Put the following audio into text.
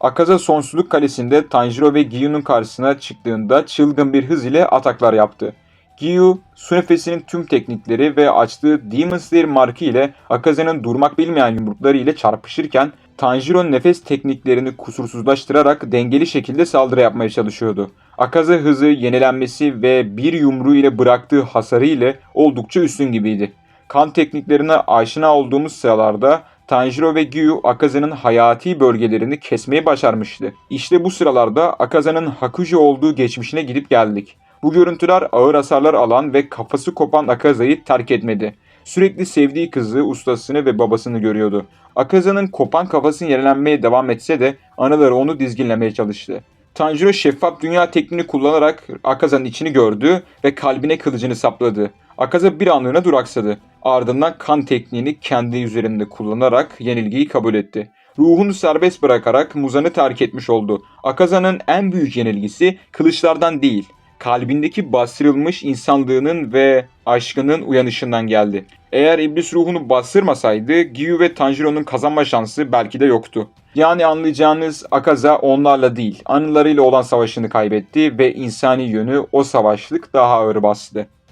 Akaza sonsuzluk kalesinde Tanjiro ve Giyu'nun karşısına çıktığında çılgın bir hız ile ataklar yaptı. Giyu, su nefesinin tüm teknikleri ve açtığı Demon Slayer markı ile Akaza'nın durmak bilmeyen yumrukları ile çarpışırken Tanjiro nefes tekniklerini kusursuzlaştırarak dengeli şekilde saldırı yapmaya çalışıyordu. Akaza hızı, yenilenmesi ve bir yumruğu ile bıraktığı hasarı ile oldukça üstün gibiydi. Kan tekniklerine aşina olduğumuz sıralarda Tanjiro ve Gyu Akaza'nın hayati bölgelerini kesmeyi başarmıştı. İşte bu sıralarda Akaza'nın Hakuji olduğu geçmişine gidip geldik. Bu görüntüler ağır hasarlar alan ve kafası kopan Akaza'yı terk etmedi. Sürekli sevdiği kızı, ustasını ve babasını görüyordu. Akaza'nın kopan kafasını yenilenmeye devam etse de anıları onu dizginlemeye çalıştı. Tanjiro şeffaf dünya tekniğini kullanarak Akaza'nın içini gördü ve kalbine kılıcını sapladı. Akaza bir anlığına duraksadı. Ardından kan tekniğini kendi üzerinde kullanarak yenilgiyi kabul etti. Ruhunu serbest bırakarak Muzan'ı terk etmiş oldu. Akaza'nın en büyük yenilgisi kılıçlardan değil, kalbindeki bastırılmış insanlığının ve aşkının uyanışından geldi. Eğer iblis ruhunu bastırmasaydı Giyu ve Tanjiro'nun kazanma şansı belki de yoktu. Yani anlayacağınız Akaza onlarla değil, anılarıyla olan savaşını kaybetti ve insani yönü o savaşlık daha ağır bastı.